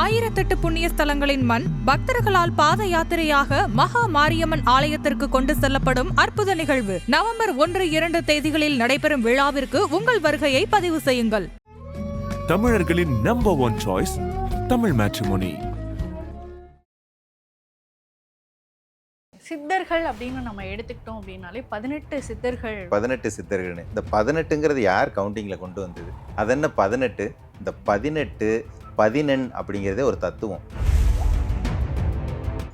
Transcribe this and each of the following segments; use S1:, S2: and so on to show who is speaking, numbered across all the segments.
S1: ஆயிரத்தெட்டு புண்ணிய ஸ்தலங்களின் மண் பக்தர்களால் பாத யாத்திரையாக மகா மாரியம்மன் ஆலயத்திற்கு கொண்டு செல்லப்படும் அற்புத நிகழ்வு. நவம்பர் ஒன்று இரண்டு தேதிகளில் நடைபெறும் விழாவிற்கு உங்கள் வருகையை பதிவு செய்யுங்கள்.
S2: தமிழர்களின் number one choice Tamil matrimony
S3: சித்தர்கள் அப்படின்னு நம்ம எடுத்துக்கிட்டோம் அப்படின்னாலே பதினெட்டு சித்தர்கள்.
S4: பதினெட்டு சித்தர்கள்னு. இந்த பதினெட்டுங்கிறது யார் கவுண்டிங்கில் கொண்டு வந்தது? அது என்ன பதினெட்டு? இந்த பதினெட்டு பதினெண் அப்படிங்கிறதே ஒரு தத்துவம்.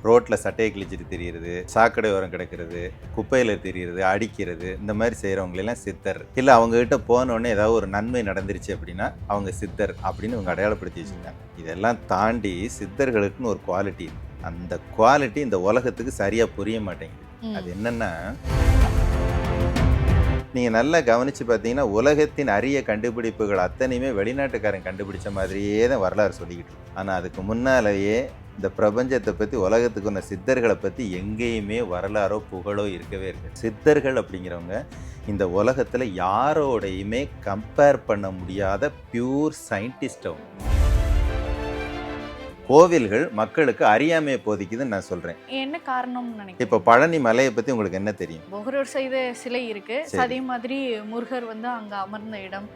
S4: ரோட்டில் சட்டையை கிழிச்சிட்டு தெரியுறது சாக்கடை ஓரம் கிடக்கிறது குப்பையில் தெரியுறது அடிக்கிறது இந்த மாதிரி செய்கிறவங்களெல்லாம் சித்தர். இல்லை அவங்ககிட்ட போனோடனே ஏதாவது ஒரு நன்மை நடந்துருச்சு அப்படின்னா அவங்க சித்தர் அப்படின்னு இவங்க அடையாளப்படுத்தி வச்சுருக்காங்க இதெல்லாம் தாண்டி சித்தர்களுக்குன்னு ஒரு குவாலிட்டி அந்த குவாலிட்டி இந்த உலகத்துக்கு சரியாக புரிய மாட்டேங்குது. அது என்னன்னா நீங்கள் நல்லா கவனித்து பார்த்தீங்கன்னா உலகத்தின் அரிய கண்டுபிடிப்புகள் அத்தனையுமே வெளிநாட்டுக்காரன் கண்டுபிடிச்ச மாதிரியே தான் வரலாறு சொல்லிக்கிட்டு ஆனால் அதுக்கு முன்னாலேயே இந்த பிரபஞ்சத்தை பற்றி உலகத்துக்கு உள்ள சித்தர்களை பற்றி எங்கேயுமே வரலாறோ புகழோ இருக்கவே இருக்கு சித்தர்கள் அப்படிங்கிறவங்க இந்த உலகத்தில் யாரோடையுமே கம்பேர் பண்ண முடியாத பியூர் சயின்டிஸ்ட் அவங்க. கோவில்கள் மக்களுக்கு அறியாமையை போதிக்குதுன்னு நான் சொல்கிறேன்
S3: என்ன காரணம்னு நினைக்கிறேன்
S4: இப்போ பழனி மலையை பற்றி உங்களுக்கு என்ன தெரியும்?
S3: புகரூர் செய்த சிலை இருக்கு. அதே மாதிரி முருகர் வந்து அங்க அமர்ந்த இடம்.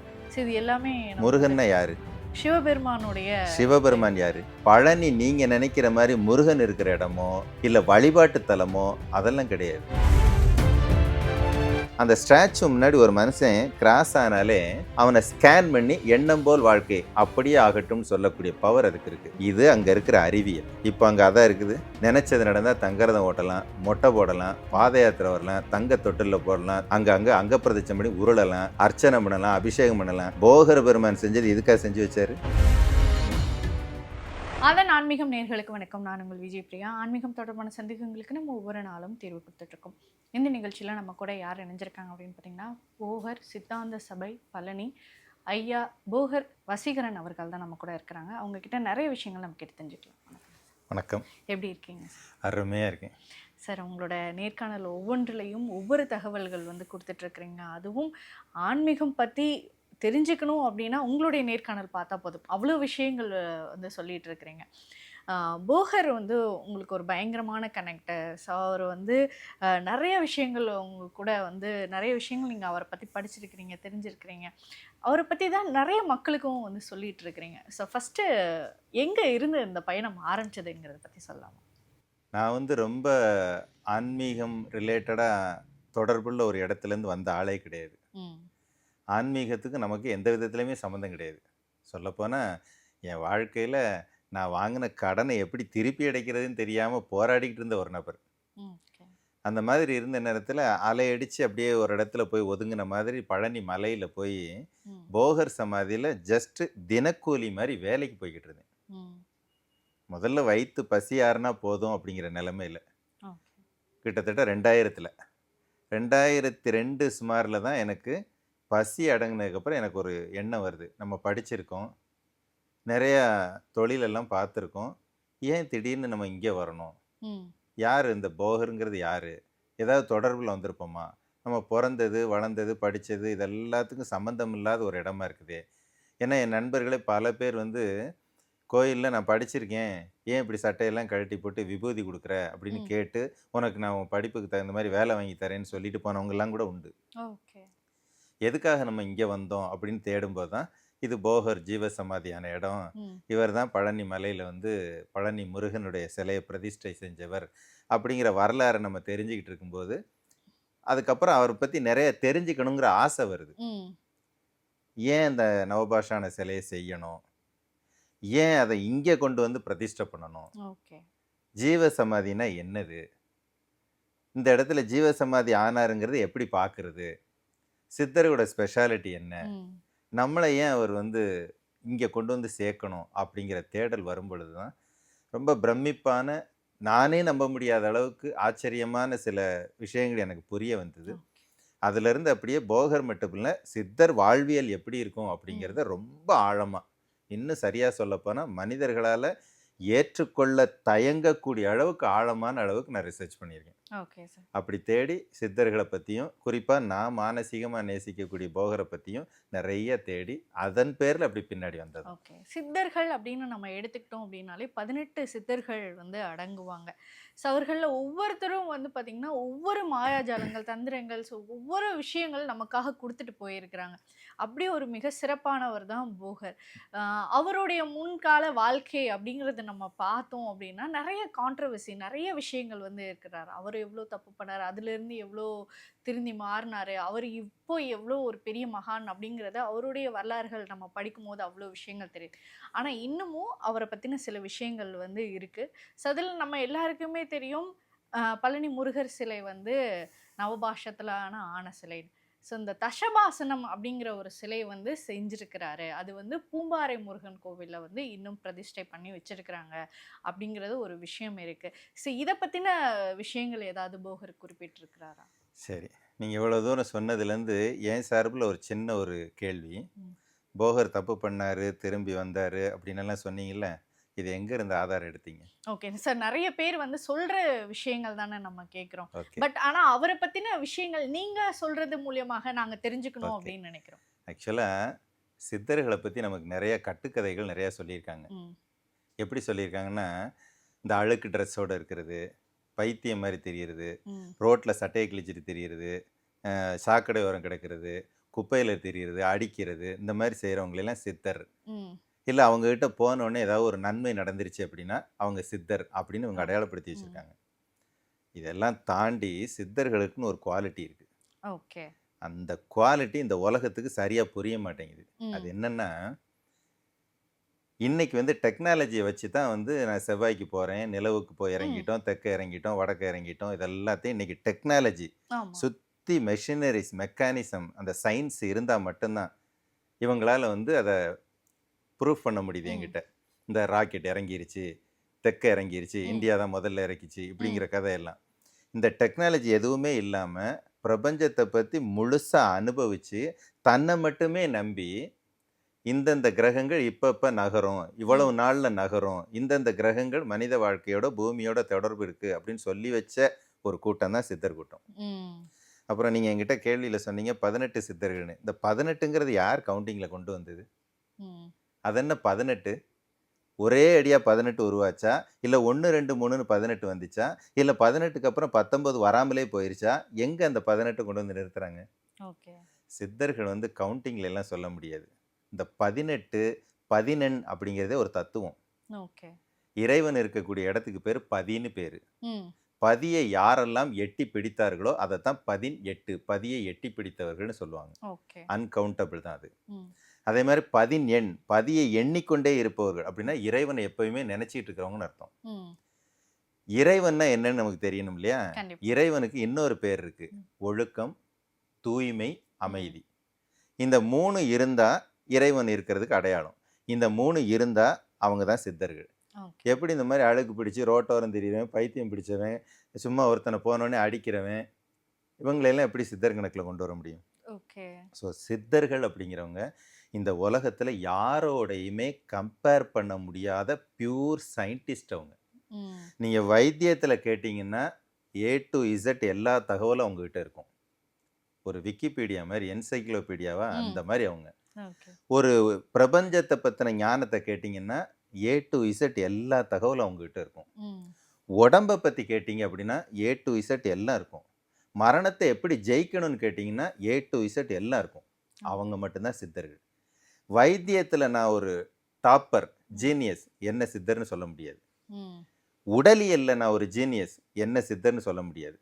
S3: இது எல்லாமே
S4: முருகன்னா யாரு?
S3: சிவபெருமானுடைய
S4: சிவபெருமான் யாரு? பழனி நீங்க நினைக்கிற மாதிரி முருகன் இருக்கிற இடமோ இல்ல வழிபாட்டு தலமோ அதெல்லாம் கிடையாது. அந்த ஸ்டாச்சு முன்னாடி ஒரு மனுஷன் கிராஸ் ஆனாலே அவனை ஸ்கேன் பண்ணி எண்ணம் போல் வாழ்க்கை அப்படியே ஆகட்டும்னு சொல்லக்கூடிய பவர் அதுக்கு இருக்கு. இது அங்க இருக்கிற அறிவியல். இப்போ அங்க அதான் இருக்குது. நினைச்சது நடந்தா தங்கரதம் ஓட்டலாம் மொட்டை போடலாம் பாத யாத்திரை வரலாம் தங்க தொட்டில்ல போடலாம் அங்க அங்க அங்க பிரதிச்சம் பண்ணி உருளலாம் அர்ச்சனை பண்ணலாம் அபிஷேகம் பண்ணலாம். போகர் பெருமான் செஞ்சது இதுக்காக செஞ்சு வச்சாரு.
S3: அதன் ஆன்மீகம் நேர்களுக்கு வணக்கம். நான் உங்கள் விஜய் பிரியா. ஆன்மீகம் தொடர்பான சந்தேகங்களுக்கு நம்ம ஒவ்வொரு நாளும் தீர்வு கொடுத்துட்டு இருக்கோம் இந்த நிகழ்ச்சியில் நம்ம கூட யார் இணைஞ்சிருக்காங்க அப்படின்னு பார்த்தீங்கன்னா போகர் சித்தாந்த சபை பழனி ஐயா போகர் வசீகரன் அவர்கள் தான் நம்ம கூட இருக்கிறாங்க. அவங்க கிட்ட நிறைய விஷயங்கள் நம்ம கேட்டு தெரிஞ்சுக்கலாம். வணக்கம்.
S4: வணக்கம்
S3: எப்படி இருக்கீங்க?
S4: அருமையாக இருக்கேன்.
S3: சார் உங்களோட நேர்காணல் ஒவ்வொன்றிலையும் ஒவ்வொரு தகவல்கள் வந்து கொடுத்துட்ருக்குறீங்க. அதுவும் ஆன்மீகம் பற்றி தெரிஞ்சுக்கணும் அப்படின்னா உங்களுடைய நேர்காணல் பார்த்தா போதும். அவ்வளோ விஷயங்கள் வந்து சொல்லிட்டு இருக்கிறீங்க. போகர் வந்து உங்களுக்கு ஒரு பயங்கரமான கனெக்டர் ஸோ அவர் வந்து நிறைய விஷயங்கள் உங்க கூட வந்து நிறைய விஷயங்கள் நீங்கள் அவரை பற்றி படிச்சிருக்கிறீங்க தெரிஞ்சிருக்கிறீங்க. அவரை பற்றி தான் நிறைய மக்களுக்கும் வந்து சொல்லிட்டு இருக்கிறீங்க. ஸோ ஃபஸ்ட்டு எங்கே இருந்து இந்த பயணம் ஆரம்பிச்சதுங்கிறத பற்றி சொல்லலாம்?
S4: நான் வந்து ரொம்ப ஆன்மீகம் ரிலேட்டடாக தொடர்புள்ள ஒரு இடத்துலேருந்து வந்த ஆளே கிடையாது.
S3: ம்.
S4: ஆன்மீகத்துக்கு நமக்கு எந்த விதத்துலையுமே சம்மந்தம் கிடையாது. சொல்லப்போனால் என் வாழ்க்கையில் நான் வாங்கின கடனை எப்படி திருப்பி அடைக்கிறதுன்னு தெரியாமல் போராடிக்கிட்டு இருந்த ஒரு நபர். அந்த மாதிரி இருந்த நேரத்தில் அலையடிச்சு அப்படியே ஒரு இடத்துல போய் ஒதுங்கின மாதிரி பழனி மலையில் போய் போகர் சமாதியில் ஜஸ்ட்டு தினக்கூலி மாதிரி வேலைக்கு போய்கிட்டு இருந்தேன். முதல்ல வயிற்று பசி ஆறுனா போதும் அப்படிங்கிற நிலமையில். கிட்டத்தட்ட ரெண்டாயிரத்தில். ரெண்டாயிரத்தி ரெண்டு சுமாரில் தான் எனக்கு பசி அடங்கினதுக்கப்புறம் எனக்கு ஒரு எண்ணம் வருது. நம்ம படிச்சிருக்கோம். நிறையா தொழிலெல்லாம் பார்த்துருக்கோம். ஏன் திடீர்னு நம்ம இங்கே வரணும்? யார் இந்த போகருங்கிறது யார்? ஏதாவது தொடர்பில் வந்திருப்போமா? நம்ம பிறந்தது வளர்ந்தது படித்தது இது எல்லாத்துக்கும் சம்மந்தம் இல்லாத ஒரு இடமா இருக்குது. ஏன்னா என் நண்பர்களே பல பேர் வந்து கோயிலில் நான் படிச்சிருக்கேன். ஏன் இப்படி சட்டையெல்லாம் கழட்டி போட்டு விபூதி கொடுக்குற? அப்படின்னு. கேட்டு உனக்கு நான் உன் படிப்புக்கு தகுந்த மாதிரி வேலை வாங்கி தரேன்னு சொல்லிட்டு போனவங்கெல்லாம் கூட உண்டு. எதுக்காக நம்ம இங்கே வந்தோம் அப்படின்னு தேடும்போது தான் இது போகர் ஜீவ சமாதியான இடம் இவர் தான் பழனி மலையில் வந்து பழனி முருகனுடைய சிலையை பிரதிஷ்டை செஞ்சவர் அப்படிங்கிற வரலாறை நம்ம தெரிஞ்சுக்கிட்டு இருக்கும்போது அதுக்கப்புறம் அவரை பற்றி நிறைய தெரிஞ்சுக்கணுங்கிற ஆசை வருது. ஏன் இந்த நவபாஷான சிலையை செய்யணும்? ஏன் அதை இங்கே கொண்டு வந்து பிரதிஷ்டை பண்ணணும்?
S3: ஓகே.
S4: ஜீவ சமாதினா என்னது? இந்த இடத்துல ஜீவ சமாதி ஆனாருங்கிறது எப்படி பார்க்கறது சித்தரோட ஸ்பெஷாலிட்டி என்ன? நம்மளை ஏன் அவர் வந்து இங்கே கொண்டு வந்து சேர்க்கணும் அப்படிங்கிற தேடல் வரும் பொழுது தான் ரொம்ப பிரமிப்பான நானே நம்ப முடியாத அளவுக்கு ஆச்சரியமான சில விஷயங்கள் எனக்கு புரிய வந்தது. அதிலிருந்து அப்படியே போகர் மட்டும் இல்லை சித்தர் வாழ்வியல் எப்படி இருக்கும் அப்படிங்கிறத ரொம்ப ஆழமாக இன்னும் சரியாக சொல்லப்போனால் மனிதர்களால் ஏற்றுக்கொள்ள தயங்கக்கூடிய அளவுக்கு ஆழமான அளவுக்கு நான் ரிசர்ச் பண்ணியிருக்கேன். அப்படி தேடி சித்தர்களை பற்றியும் குறிப்பாக நான் மானசீகமாக நேசிக்கக்கூடிய போகரை பற்றியும் நிறைய தேடி அதன் பேரில் அப்படி பின்னாடி வந்தது.
S3: ஓகே. சித்தர்கள் அப்படின்னு நம்ம எடுத்துக்கிட்டோம் அப்படின்னாலே பதினெட்டு சித்தர்கள் வந்து அடங்குவாங்க. ஸோ அவர்களில் ஒவ்வொருத்தரும் வந்து பார்த்திங்கன்னா ஒவ்வொரு மாயாஜாலங்கள் தந்திரங்கள் ஸோ ஒவ்வொரு விஷயங்கள் நமக்காக கொடுத்துட்டு போயிருக்கிறாங்க. அப்படி ஒரு மிக சிறப்பானவர் தான் போகர். அவருடைய முன்கால வாழ்க்கை அப்படிங்கிறத நம்ம பார்த்தோம் அப்படின்னா நிறைய கான்ட்ரவர்சி நிறைய விஷயங்கள் வந்து இருக்கிறார். அவர் எவ்வளோ தப்பு பண்ணார் அதுலேருந்து எவ்வளோ திருந்தி மாறினாரு அவர் இப்போ எவ்வளோ ஒரு பெரிய மகான் அப்படிங்கிறத அவருடைய வரலாறுகள் நம்ம படிக்கும்போது அவ்வளோ விஷயங்கள் தெரியுது. ஆனால் இன்னமும் அவரை பற்றின சில விஷயங்கள் வந்து இருக்குது ஸோ அதில் நம்ம எல்லாருக்குமே தெரியும் பழனி முருகர் சிலை வந்து நவபாஷத்திலான ஆன சிலை. ஸோ இந்த தஷபாசனம் அப்படிங்கிற ஒரு சிலை வந்து செஞ்சிருக்கிறாரு. அது வந்து பூம்பாறை முருகன் கோவிலில் வந்து இன்னும் பிரதிஷ்டை பண்ணி வச்சிருக்கிறாங்க அப்படிங்கிறது ஒரு விஷயம் இருக்கு. ஸோ இதை பற்றின விஷயங்கள் ஏதாவது போகர் குறிப்பிட்டிருக்கிறாரா?
S4: சரி. நீங்கள் இவ்வளோ தூரம் சொன்னதுலேருந்து என் சார்பில் ஒரு சின்ன ஒரு கேள்வி. போகர் தப்பு பண்ணாரு திரும்பி வந்தார் அப்படின்னெல்லாம் சொன்னீங்கல்ல? இது எங்கே இருந்து ஆதாரம் எடுத்தீங்க?
S3: ஓகே. சார் நிறைய பேர் வந்து சொல்ற விஷயங்கள் தானே நம்ம கேட்குறோம். பட் ஆனா அவரை பத்தின விஷயங்கள் நீங்க சொல்றது மூலியமாக நாங்க தெரிஞ்சுக்கணும். அப்படின்னு நினைக்கிறோம்.
S4: ஆக்சுவலாக சித்தர்களை பற்றி நமக்கு நிறைய கட்டுக்கதைகள் நிறையா சொல்லியிருக்காங்க. எப்படி சொல்லியிருக்காங்கன்னா இந்த அழுக்கு ட்ரெஸ்ஸோடு இருக்கிறது பைத்தியம் மாதிரி தெரிகிறது
S3: ம்,
S4: ரோட்டில் சட்டையை கிழிச்சிட்டு தெரிகிறது சாக்கடை ஓரம் கிடக்கிறது குப்பையில் தெரிகிறது அடிக்கிறது இந்த மாதிரி செய்கிறவங்களெல்லாம் சித்தர். இல்லை அவங்ககிட்ட போனோடனே ஏதாவது ஒரு நன்மை நடந்துருச்சு அப்படின்னா அவங்க சித்தர் அப்படின்னு இவங்க. அடையாளப்படுத்தி வச்சுருக்காங்க. இதெல்லாம் தாண்டி சித்தர்களுக்குன்னு ஒரு குவாலிட்டி இருக்குது
S3: ஓகே.
S4: அந்த குவாலிட்டி இந்த உலகத்துக்கு சரியாக புரிய மாட்டேங்குது. அது என்னன்னா இன்னைக்கு வந்து டெக்னாலஜியை வச்சு தான் வந்து நான் செவ்வாய்க்கு போகிறேன் நிலவுக்கு போய் இறங்கிட்டோம் தெற்க இறங்கிட்டோம் வடக்க இறங்கிட்டோம் இதெல்லாத்தையும் இன்னைக்கு டெக்னாலஜி சுற்றி மெஷினரிஸ் மெக்கானிசம் அந்த சயின்ஸ் இருந்தால் மட்டும்தான் இவங்களால வந்து அதை ப்ரூஃப் பண்ண முடியுது. என்கிட்ட. இந்த ராக்கெட் இறங்கிருச்சு தெற்க இறங்கிருச்சு. இந்தியா தான் முதல்ல இறக்கிச்சு இப்படிங்கிற கதையெல்லாம். இந்த டெக்னாலஜி எதுவுமே இல்லாமல் பிரபஞ்சத்தை பற்றி முழுசாக அனுபவித்து தன்னை மட்டுமே நம்பி இந்தந்த கிரகங்கள் இப்பப்போ நகரும் இவ்வளவு நாளில் நகரும் இந்தந்த கிரகங்கள் மனித வாழ்க்கையோட பூமியோட தொடர்பு இருக்குது அப்படின்னு சொல்லி வச்ச ஒரு கூட்டம் தான் சித்தர் கூட்டம். அப்புறம் நீங்கள் என்கிட்ட கேள்வியில் சொன்னீங்க பதினெட்டு சித்தர்கள்னு. இந்த பதினெட்டுங்கிறது யார் கவுண்டிங்கில் கொண்டு வந்தது?
S3: ம்,
S4: அதென்ன பதினெட்டு? ஒரே அடியாக பதினெட்டு உருவாச்சா? இல்லை ஒன்று ரெண்டு மூணுன்னு பதினெட்டு வந்துச்சா? இல்லை பதினெட்டுக்கு அப்புறம் பத்தொன்பது வராமலே போயிருச்சா? எங்கே அந்த பதினெட்டு கொண்டு வந்து நிறுத்துறாங்க?
S3: ஓகே.
S4: சித்தர்கள் வந்து கவுண்டிங்ல எல்லாம் சொல்ல முடியாது. இந்த பதினெட்டு பதினெண் அப்படிங்கிறதே ஒரு தத்துவம்.
S3: ஓகே.
S4: இறைவன் இருக்கக்கூடிய இடத்துக்கு பேர் பதின்னு பேர். பதியை யாரெல்லாம் எட்டி பிடித்தார்களோ அதை தான் பதின் எட்டு பதியை எட்டி பிடித்தவர்கள்னு சொல்லுவாங்க. அன்கவுண்டபிள் தான் அது. அதே மாதிரி பதின் எண் பதியை எண்ணிக்கொண்டே இருப்பவர்கள் அப்படின்னா இறைவனை எப்பவுமே நினைச்சிட்டு இருக்கிறவங்கன்னு அர்த்தம். இறைவன்னா என்னன்னு நமக்கு தெரியணும் இல்லையா? இறைவனுக்கு இன்னொரு பேர் இருக்கு. ஒழுக்கம் தூய்மை அமைதி. இந்த மூணு இருந்தா இறைவன் இருக்கிறதுக்கு அடையாளம். இந்த மூணு இருந்தா அவங்க தான் சித்தர்கள். எப்படி இந்த மாதிரி அழுக்கு பிடிச்சி ரோட்டோரம் திரியிறவன் பைத்தியம் பிடிச்சவன் சும்மா ஒருத்தனை போனோடனே அடிக்கிறவன் இவங்களெல்லாம் எப்படி சித்தர் கணக்கில் கொண்டு வர முடியும்?
S3: ஓகே.
S4: ஸோ சித்தர்கள் அப்படிங்கிறவங்க இந்த உலகத்தில் யாரோடையுமே கம்பேர் பண்ண முடியாத பியூர் சயின்டிஸ்ட் அவங்க. நீங்கள் வைத்தியத்தில் கேட்டிங்கன்னா ஏ டு இசட் எல்லா தகவலும் அவங்ககிட்ட இருக்கும். ஒரு விக்கிபீடியா மாதிரி என்சைக்ளோபீடியாவா. அந்த மாதிரி அவங்க. ஒரு பிரபஞ்சத்தை பற்றின ஞானத்தை கேட்டிங்கன்னா ஏ டு இசட் எல்லா தகவலும் அவங்ககிட்ட இருக்கும். உடம்பை பற்றி கேட்டிங்க அப்படின்னா ஏ டு இசட் எல்லாம் இருக்கும். மரணத்தை எப்படி ஜெயிக்கணும்னு கேட்டிங்கன்னா ஏ டு இசட் எல்லாம் இருக்கும். அவங்க மட்டும்தான் சித்தர்கள். வைத்தியத்தில் நான் ஒரு டாப்பர் ஜீனியஸ் என்ன சித்தர்னு சொல்ல முடியாது. உடலியல்ல நான் ஒரு ஜீனியஸ் என்ன சித்தர்னு சொல்ல முடியாது.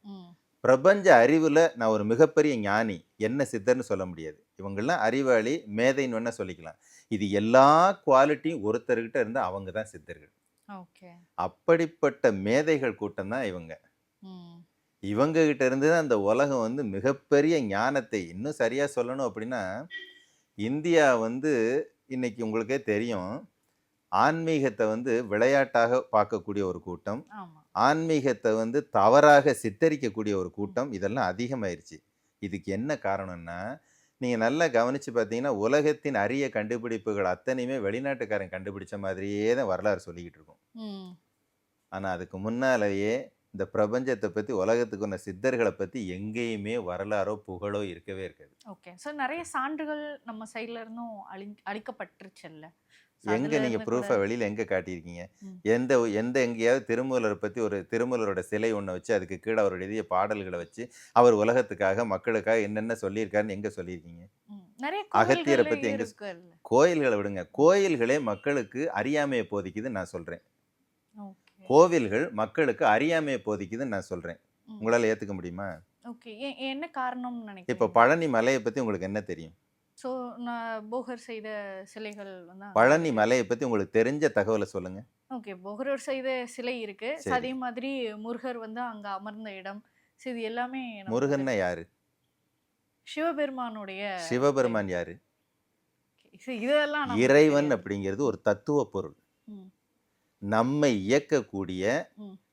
S4: பிரபஞ்ச அறிவில் நான் ஒரு மிகப்பெரிய ஞானி என்ன சித்தர்னு சொல்ல முடியாது. இவங்கெல்லாம் அறிவாளி மேதைன்னு வேணா சொல்லிக்கலாம். இது எல்லா குவாலிட்டியும் ஒருத்தர்கிட்ட இருந்தால் அவங்க தான் சித்தர்கள். அப்படிப்பட்ட மேதைகள் கூட்டம் தான் இவங்க. இவங்க கிட்ட இருந்து தான் அந்த உலகம் வந்து மிகப்பெரிய ஞானத்தை இன்னும் சரியா சொல்லணும் அப்படின்னா இந்தியா வந்து இன்னைக்கு உங்களுக்கே தெரியும். ஆன்மீகத்தை வந்து விளையாட்டாக பார்க்கக்கூடிய ஒரு கூட்டம். ஆன்மீகத்தை வந்து தவறாக சித்தரிக்கக்கூடிய ஒரு கூட்டம். இதெல்லாம் அதிகமாயிருச்சு. இதுக்கு என்ன காரணம்னா நீங்கள் நல்லா கவனித்து பார்த்தீங்கன்னா உலகத்தின் அரிய கண்டுபிடிப்புகள் அத்தனையுமே வெளிநாட்டுக்காரன் கண்டுபிடிச்ச மாதிரியே தான் வரலாறு சொல்லிக்கிட்டு இருக்கோம். ஆனால் அதுக்கு முன்னாலேயே இந்த பிரபஞ்சத்தை பற்றி உலகத்துக்கு ஒன்று சித்தர்களை பற்றி எங்கேயுமே வரலாறோ புகழோ இருக்கவே இருக்காது.
S3: ஓகே. ஸோ நிறைய சான்றுகள் நம்ம சைட்ல இருந்தும் அளி அளிக்கப்பட்டுருச்சுல்ல So
S4: எங்க
S3: அதுல
S4: நீங்க
S3: இருந்து
S4: ப்ரூஃபை வெளியில எங்க காட்டியிருக்கீங்க. எந்த எந்த எங்கேயாவது திருமூலரை பத்தி ஒரு திருமூலரோட சிலை ஒண்ணை வச்சு அதுக்கு கீழே அவர் எழுதிய பாடல்களை வச்சு அவர் உலகத்துக்காக மக்களுக்காக என்னென்ன சொல்லியிருக்காருன்னு எங்க சொல்லியிருக்கீங்க? அகத்தியரை பத்தி
S3: கோயில்கள்ல
S4: எங்க கோயில்களை விடுங்க. கோயில்களே மக்களுக்கு அறியாமையை போதிக்குதுன்னு நான் சொல்றேன்.
S3: ஓகே
S4: கோவில்கள் மக்களுக்கு அறியாமையை போதிக்குதுன்னு நான் சொல்றேன்.
S3: ம்.
S4: உங்களால ஏத்துக்க முடியுமா?
S3: ஓகே. என்ன காரணம்னு
S4: இப்ப
S3: நினைக்கிறீங்க
S4: பழனி மலையை பத்தி உங்களுக்கு என்ன தெரியும்?
S3: ஸோ நான் போகர் செய்த சிலைகள் வந்து
S4: பழனி. மலையை பத்தி உங்களுக்கு தெரிஞ்ச தகவலை சொல்லுங்க.
S3: ஓகே. போகரர் செய்த சிலை இருக்கு. அதே மாதிரி முருகர் வந்து அங்க அமர்ந்த இடம். So, இது எல்லாமே
S4: முருகன்னா யாரு?
S3: சிவபெருமானுடைய
S4: சிவபெருமான் யாரு?
S3: இதெல்லாம்
S4: இறைவன். அப்படிங்கிறது ஒரு தத்துவ பொருள். நம்மை இயக்கக்கூடிய.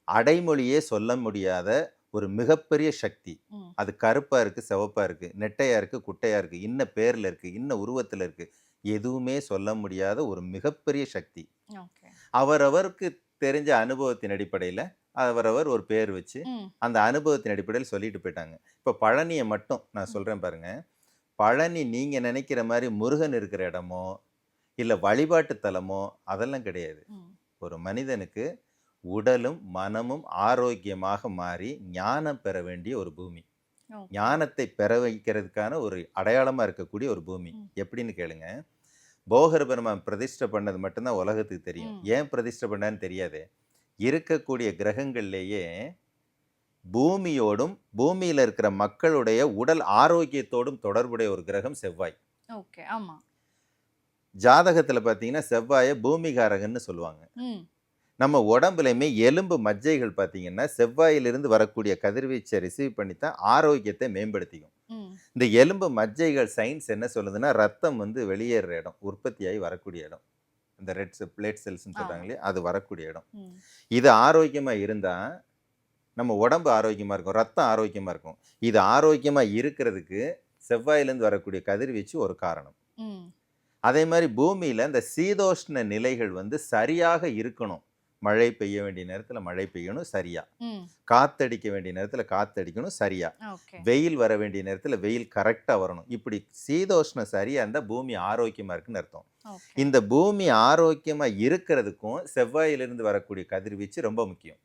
S4: அடைமொழியே சொல்ல முடியாத ஒரு மிகப்பெரிய சக்தி. அது கருப்பா இருக்கு சிவப்பா இருக்கு நெட்டையா இருக்கு குட்டையா இருக்கு இன்ன பேர்ல இருக்கு இன்ன உருவத்துல இருக்கு. எதுவுமே சொல்ல முடியாத ஒரு மிகப்பெரிய சக்தி. அவரவருக்கு தெரிஞ்ச அனுபவத்தின் அடிப்படையில் அவரவர் ஒரு பேர் வச்சு அந்த அனுபவத்தின் அடிப்படையில் சொல்லிட்டு போயிட்டாங்க. இப்போ பழனியை மட்டும் நான் சொல்கிறேன் பாருங்க. பழனி நீங்கள் நினைக்கிற மாதிரி முருகன் இருக்கிற இடமோ இல்லை வழிபாட்டு தலமோ அதெல்லாம் கிடையாது. ஒரு மனிதனுக்கு உடலும் மனமும் ஆரோக்கியமாக மாறி ஞானம் பெற வேண்டிய ஒரு பூமி. ஞானத்தை பெற வைக்கிறதுக்கான ஒரு அடையாளமாக இருக்கக்கூடிய ஒரு பூமி. எப்படின்னு கேளுங்க. போகர் பெருமான் பிரதிஷ்டை பண்ணது மட்டும்தான் உலகத்துக்கு தெரியும். ஏன் பிரதிஷ்டை பண்ணான்னு தெரியாது. இருக்கக்கூடிய கிரகங்கள்லேயே பூமியோடும் பூமியில் இருக்கிற மக்களுடைய உடல் ஆரோக்கியத்தோடும் தொடர்புடைய ஒரு கிரகம் செவ்வாய்.
S3: ஓகே ஆமா.
S4: ஜாதகத்தில் பார்த்தீங்கன்னா செவ்வாயை பூமிகாரகன்னு சொல்லுவாங்க. நம்ம உடம்புலையுமே எலும்பு மஜ்ஜைகள் பார்த்தீங்கன்னா செவ்வாயிலிருந்து வரக்கூடிய கதிர்வீச்சை ரிசீவ் பண்ணி தான் ஆரோக்கியத்தை மேம்படுத்திக்கும். இந்த எலும்பு மஜ்ஜைகள் சயின்ஸ் என்ன சொல்லுதுன்னா ரத்தம் வந்து வெளியேற இடம் உற்பத்தியாகி வரக்கூடிய இடம். இந்த ரெட் செல் பிளேட் செல்ஸ்னு சொல்கிறாங்களே அது வரக்கூடிய இடம். இது ஆரோக்கியமாக இருந்தால் நம்ம உடம்பு ஆரோக்கியமாக இருக்கும் ரத்தம் ஆரோக்கியமாக இருக்கும். இது ஆரோக்கியமாக இருக்கிறதுக்கு செவ்வாயிலேருந்து வரக்கூடிய கதிர்வீச்சு ஒரு காரணம். அதே மாதிரி பூமியில் இந்த சீதோஷ்ண நிலைகள் வந்து சரியாக இருக்கணும். மழை பெய்ய வேண்டிய நேரத்தில் மழை பெய்யணும் சரியா. காத்தடிக்க வேண்டிய நேரத்தில் காத்தடிக்கணும் சரியா. வெயில் வர வேண்டிய நேரத்தில் வெயில் கரெக்டாக வரணும். இப்படி சீதோஷ்ணம் சரியாக இருந்தால் பூமி ஆரோக்கியமாக இருக்குன்னு அர்த்தம். இந்த பூமி ஆரோக்கியமாக இருக்கிறதுக்கும் செவ்வாயிலிருந்து வரக்கூடிய கதிர்வீச்சு ரொம்ப முக்கியம்.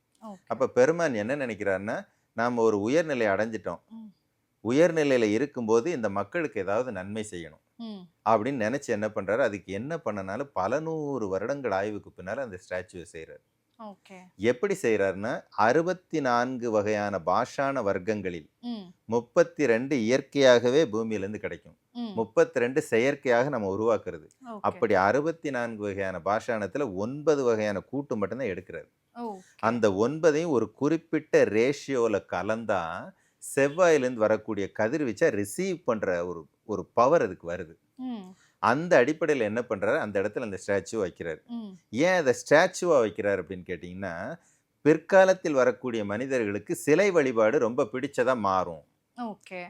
S4: அப்போ பெருமான் என்ன நினைக்கிறாருன்னா நாம் ஒரு உயர்நிலை அடைஞ்சிட்டோம். உயர்நிலையில் இருக்கும்போது இந்த மக்களுக்கு ஏதாவது நன்மை செய்யணும். அப்படின்னு நினச்சி என்ன பண்ணுறாரு அதுக்கு என்ன பண்ணனாலும் பல நூறு வருடங்கள் ஆய்வுக்கு பின்னால் அந்த ஸ்டாச்சுவை செய்கிறார்
S3: ஓகே.
S4: எப்படி செய்கிறாருன்னா அறுபத்தி நான்கு வகையான பாஷான வர்க்கங்களில் முப்பத்தி ரெண்டு இயற்கையாகவே பூமியிலேருந்து கிடைக்கும்.
S3: ம்.
S4: முப்பத்தி ரெண்டு செயற்கையாக நம்ம உருவாக்குறது. அப்படி அறுபத்தி நான்கு வகையான பாஷாணத்தில் ஒன்பது வகையான கூட்டு மட்டும்தான் எடுக்கிறாரு. அந்த ஒன்பதையும் ஒரு குறிப்பிட்ட ரேஷியோவில் கலந்தா செவ்வாயிலேருந்து வரக்கூடிய கதிர்வீச்சை ரிசீவ் பண்ணுற ஒரு ஒரு பவர் அதுக்கு வருது. அந்த அடிப்படையில் என்ன பண்ணுறாரு அந்த இடத்துல அந்த ஸ்டாச்சு வைக்கிறார். ஏன் அதை ஸ்டாச்சுவாக வைக்கிறார் அப்படின்னு கேட்டிங்கன்னா பிற்காலத்தில் வரக்கூடிய மனிதர்களுக்கு சிலை வழிபாடு ரொம்ப பிடிச்சதா மாறும்.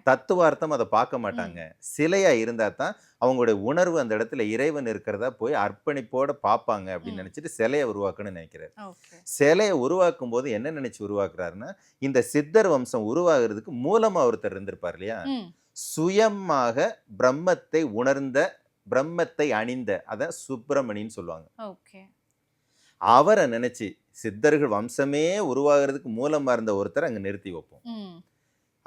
S4: தத்துவார்த்தம் அதை பார்க்க மாட்டாங்க. சிலையா இருந்தா தான் அவங்களுடைய உணர்வு அந்த இடத்துல இறைவன் இருக்கிறதா போய் அர்ப்பணிப்போட பார்ப்பாங்க அப்படின்னு. நினைச்சிட்டு சிலையை உருவாக்கணும்னு நினைக்கிறார். சிலையை உருவாக்கும் போது என்ன நினைச்சு உருவாக்குறாருன்னா இந்த சித்தர் வம்சம் உருவாகிறதுக்கு மூலமா ஒருத்தர் இருந்திருப்பார் இல்லையா? சுயமாக பிரம்மத்தை உணர்ந்த பிரம்மத்தை அணிந்த அத சுப்பிரமணின்னு சொல்லுவாங்க.
S3: ஓகே.
S4: அவரை நினைச்சு சித்தர்கள் வம்சமே உருவாகிறதுக்கு மூலமா இருந்த ஒருத்தர் அங்க நிறுத்தி வைப்போம்.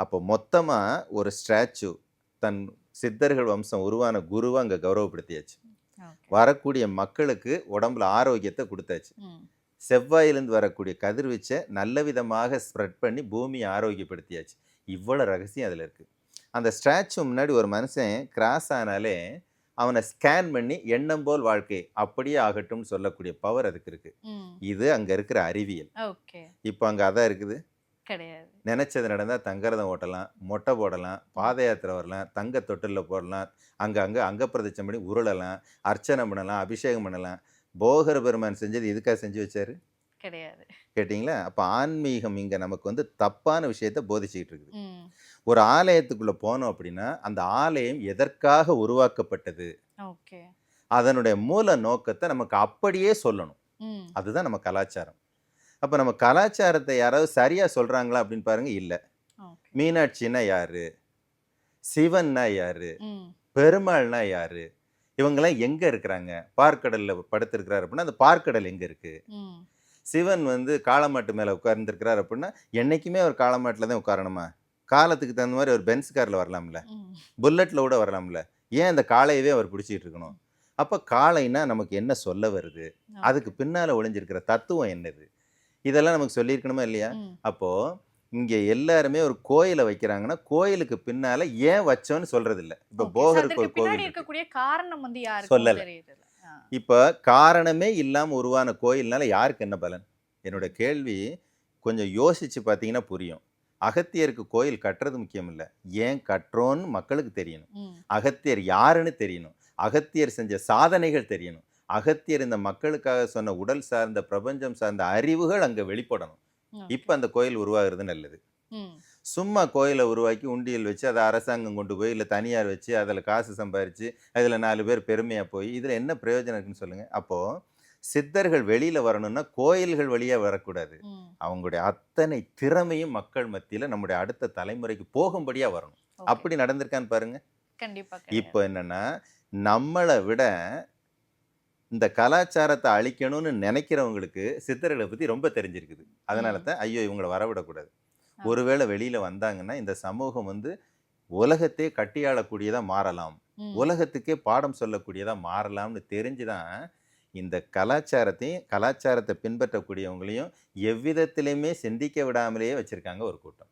S4: அப்போ மொத்தமா ஒரு ஸ்டாச்சு தன் சித்தர்கள் வம்சம் உருவான குருவை அங்க கௌரவப்படுத்தியாச்சு. வரக்கூடிய மக்களுக்கு உடம்புல ஆரோக்கியத்தை கொடுத்தாச்சு. செவ்வாயிலிருந்து வரக்கூடிய கதிர்வீச்சை நல்ல விதமாக ஸ்ப்ரெட் பண்ணி பூமியை ஆரோக்கியப்படுத்தியாச்சு. இவ்வளோ ரகசியம் அதில் இருக்குது அந்த ஸ்டாச்சு முன்னாடி ஒரு மனுஷன் கிராஸ் ஆனாலே அவனை ஸ்கேன் பண்ணி எண்ணம் போல் வாழ்க்கை அப்படியே ஆகட்டும்னு சொல்லக்கூடிய பவர் அதுக்கு இருக்குது
S3: ம்.
S4: இது அங்கே இருக்கிற அறிவியல். இப்போ அங்கே அதான் இருக்குது.
S3: கிடையாது.
S4: நினச்சது நடந்தால் தங்கரதம் ஓட்டலாம் மொட்டை போடலாம் பாத யாத்திரை வரலாம் தங்க தொட்டிலில் போடலாம் அங்கே அங்கே அங்கப்பிரதட்சம் பண்ணி உருளலாம் அர்ச்சனை பண்ணலாம் அபிஷேகம் பண்ணலாம். போகர பெருமான் செஞ்சது இதுக்காக செஞ்சு வச்சாரு?
S3: கிடையாது.
S4: கேட்டிங்களா? அப்போ ஆன்மீகம் இங்கே நமக்கு வந்து தப்பான விஷயத்தை போதிச்சுக்கிட்டு இருக்குது. ஒரு ஆலயத்துக்குள்ளே போனோம் அப்படின்னா அந்த ஆலயம் எதற்காக உருவாக்கப்பட்டது? அதனுடைய மூல நோக்கத்தை நமக்கு அப்படியே சொல்லணும். அதுதான் நம்ம கலாச்சாரம். அப்போ நம்ம கலாச்சாரத்தை யாராவது சரியாக சொல்கிறாங்களா அப்படின்னு பாருங்க இல்லை.
S3: ஓகே.
S4: மீனாட்சின்னா யாரு? சிவன்னா யாரு? பெருமாள்னா யாரு? இவங்கெல்லாம் எங்க இருக்கிறாங்க? பார்க்கடல்ல படுத்திருக்கிறார் அப்படின்னா அந்த பார்க்கடல் எங்க இருக்கு?
S3: ம்.
S4: சிவன் வந்து காளமாட்டு மேல உட்கார்ந்துருக்கிறார் அப்படின்னா என்னைக்குமே அவர் காளமாட்டில் தான் உட்காரணுமா? காலத்துக்கு தகுந்த மாதிரி ஒரு பென்ஸ் கார்ல வரலாம்ல.
S3: ம்.
S4: புல்லட்ல கூட வரலாம்ல. ஏன் அந்த காளையவே அவர் பிடிச்சிட்டு இருக்கணும்? அப்போ காளைனா நமக்கு என்ன சொல்ல வருது? அதுக்கு பின்னால ஒளிஞ்சிருக்கிற தத்துவம் என்னது? இதெல்லாம் நமக்கு சொல்லியிருக்கணுமா இல்லையா?
S3: ம்.
S4: அப்போ இங்க எல்லாருமே ஒரு கோயிலை வைக்கிறாங்கன்னா கோயிலுக்கு பின்னால ஏன் வச்சோன்னு சொல்றது இல்ல இப்ப ஒரு
S3: பின்னாடி
S4: கோவில் இருக்கு.
S3: இருக்கக்கூடிய காரணம்
S4: சொல்லல. இப்ப காரணமே இல்லாம உருவான கோயில்னால யாருக்கு என்ன பலன்? என்னோட கேள்வி கொஞ்சம் யோசிச்சு பார்த்தீங்கன்னா புரியும். அகத்தியருக்கு கோயில் கட்டுறது முக்கியம் இல்ல ஏன் கட்டுறோன்னு மக்களுக்கு தெரியணும். அகத்தியர் யாருன்னு தெரியணும். அகத்தியர் செஞ்ச சாதனைகள் தெரியணும். அகத்தியர் இந்த மக்களுக்காக சொன்ன உடல் சார்ந்த பிரபஞ்சம் சார்ந்த அறிவுகள் அங்க வெளிப்படணும். இப்ப அந்த கோயில் உருவாகிறது நல்லது. சும்மா கோயிலை உருவாக்கி உண்டியல் வச்சு அதை அரசாங்கம் கொண்டு போய் இல்லை தனியார் வச்சு அதில் காசு சம்பாரித்து அதில் நாலு பேர் பெருமையாக போய் இதில் என்ன பிரயோஜனம் இருக்குன்னு சொல்லுங்கள் அப்போது சித்தர்கள் வெளியில் வரணும்னா கோயில்கள் வழியாக வரக்கூடாது. அவங்களுடைய அத்தனை திறமையும் மக்கள் மத்தியில் நம்முடைய அடுத்த தலைமுறைக்கு போகும்படியாக வரணும். அப்படி நடந்திருக்கான்னு பாருங்க.
S3: கண்டிப்பா
S4: இப்போ என்னன்னா நம்மளை விட இந்த கலாச்சாரத்தை அழிக்கணும்னு நினைக்கிறவங்களுக்கு சித்தர்களை பற்றி ரொம்ப தெரிஞ்சிருக்குது. அதனால. தான் ஐயோ இவங்களை வரவிடக்கூடாது. ஒருவேளை வெளியில் வந்தாங்கன்னா இந்த சமூகம் வந்து உலகத்தையே கட்டியாளக்கூடியதாக மாறலாம். உலகத்துக்கே பாடம் சொல்லக்கூடியதாக மாறலாம்னு தெரிஞ்சு தான் இந்த கலாச்சாரத்தையும் கலாச்சாரத்தை பின்பற்றக்கூடியவங்களையும் எவ்விதத்திலையுமே சிந்திக்க விடாமலேயே வச்சுருக்காங்க ஒரு கூட்டம்.